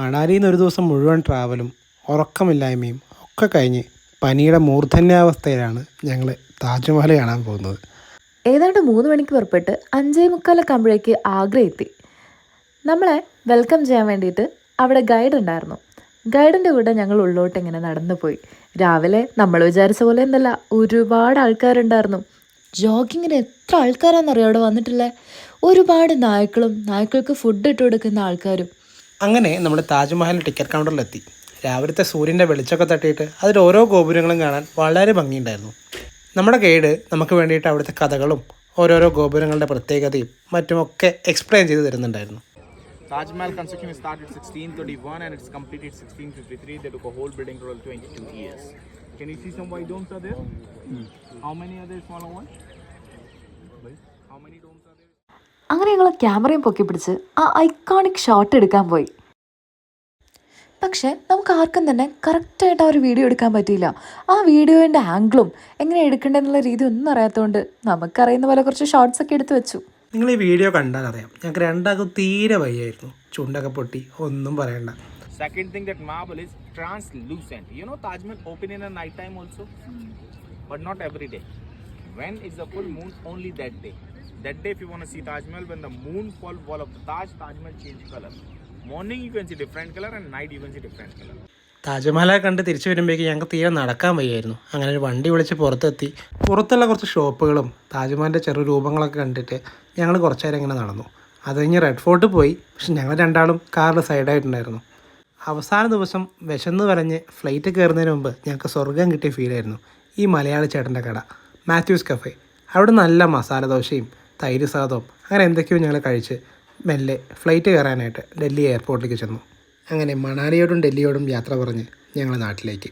മണാലിയിൽ നിന്ന് ഒരു ദിവസം മുഴുവൻ ട്രാവലും ഉറക്കമില്ലായ്മയും ഒക്കെ കഴിഞ്ഞ് പനിയുടെ മൂർധന്യാവസ്ഥയിലാണ് ഞങ്ങൾ താജ്മഹൽ കാണാൻ പോകുന്നത്. ഏതാണ്ട് മൂന്ന് മണിക്ക് പുറപ്പെട്ട് അഞ്ചേ മുക്കാലൊക്കെ ആകുമ്പോഴേക്ക് ആഗ്ര എത്തി. നമ്മളെ വെൽക്കം ചെയ്യാൻ വേണ്ടിയിട്ട് അവിടെ ഗൈഡ് ഉണ്ടായിരുന്നു. ഗൈഡിന്റെ കൂടെ ഞങ്ങൾ ഉള്ളോട്ട് ഇങ്ങനെ നടന്നു പോയി. രാവിലെ നമ്മൾ വിചാരിച്ച പോലെ എന്തല്ല ഒരുപാട് ആൾക്കാരുണ്ടായിരുന്നു. ജോഗിങ്ങിന് എത്ര ആൾക്കാരാണെന്നറിയോ അവിടെ വന്നിട്ടുള്ളത് ഒരുപാട് നായ്ക്കളും നായ്ക്കൾക്ക് ഫുഡ് ഇട്ട് കൊടുക്കുന്ന ആൾക്കാരും അങ്ങനെ നമ്മൾ താജ്മഹൽ ടിക്കറ്റ് കൗണ്ടറിലെത്തി രാവിലത്തെ സൂര്യന്റെ വെളിച്ചമൊക്കെ തട്ടിയിട്ട് അതിൽ ഓരോ ഗോപുരങ്ങളും കാണാൻ വളരെ ഭംഗിയുണ്ടായിരുന്നു നമ്മുടെ ഗൈഡ് നമുക്ക് വേണ്ടിയിട്ട് അവിടുത്തെ കഥകളും ഓരോരോ ഗോപുരങ്ങളുടെ പ്രത്യേകതയും മറ്റുമൊക്കെ എക്സ്പ്ലെയിൻ ചെയ്ത് തരുന്നുണ്ടായിരുന്നു Taj Mahal construction started 1631 and it's completed 1653. They took a whole building total 22 years. Can you see some white domes are there? How many are there smaller ones? How many domes are there? അങ്ങനെ ഞങ്ങൾ ക്യാമറയും പൊക്കി പിടിച്ച് ആ iconic shot എടുക്കാൻ പോയി. പക്ഷേ നമുക്ക് ആർക്കും തന്നെ കറക്റ്റായിട്ട് ആ ഒരു വീഡിയോ എടുക്കാൻ പറ്റിയില്ല. ആ വീഡിയോന്റെ ആംഗിളും എങ്ങനെ എടുക്കേണ്ടതെന്നുള്ള രീതി ഒന്നും അറിയാത്തതുകൊണ്ട് നമുക്കറിയുന്ന പോലെ കുറച്ച് ഷോർട്സ് ഒക്കെ എടുത്തു വെച്ചു. നിങ്ങൾ ഈ വീഡിയോ കണ്ടാൽ അറിയാം. ഞങ്ങൾക്ക് രണ്ടാൾക്കും തീരെ വയ്യായിരുന്നു. ചുണ്ടൊക്കെ പൊട്ടി ഒന്നും പറയണ്ട. Think that that is is you know know open in a night time also but not every day when is the full moon only that Only that day. If you want to see Taj Mahal, when the moon fall wall of the Taj, Taj Mahal change color. Morning you can see different color, and night you can see different color. താജ്മഹലെ കണ്ട് തിരിച്ചു വരുമ്പോഴേക്ക് ഞങ്ങൾക്ക് തീരെ നടക്കാൻ വയ്യായിരുന്നു. അങ്ങനെ ഒരു വണ്ടി വിളിച്ച് പുറത്തെത്തി. പുറത്തുള്ള കുറച്ച് ഷോപ്പുകളും താജ്മഹലിന്റെ ചെറു രൂപങ്ങളൊക്കെ കണ്ടിട്ട് ഞങ്ങൾ കുറച്ച് നേരം ഇങ്ങനെ നടന്നു. അത് കഴിഞ്ഞ് റെഡ് ഫോർട്ട് പോയി. പക്ഷെ ഞങ്ങൾ രണ്ടാളും കാറിൽ സൈഡായിട്ടുണ്ടായിരുന്നു അവസാന ദിവസം വിശന്ന് വരഞ്ഞ് ഫ്ലൈറ്റ് കയറുന്നതിന് മുമ്പ് ഞങ്ങൾക്ക് സ്വർഗം കിട്ടിയ ഫീലായിരുന്നു ഈ മലയാളി ചേട്ടന്റെ കട. മാത്യൂസ് കഫേ അവിടെ നല്ല മസാല ദോശയും തൈര് സാദവും അങ്ങനെ എന്തൊക്കെയോ ഞങ്ങൾ കഴിച്ച് മെല്ലെ ഫ്ലൈറ്റ് കയറാനായിട്ട് ഡൽഹി എയർപോർട്ടിലേക്ക് ചെന്നു. അങ്ങനെ മണാലിയോടും ഡൽഹിയോടും യാത്ര പറഞ്ഞ് ഞങ്ങൾ നാട്ടിലേക്ക്.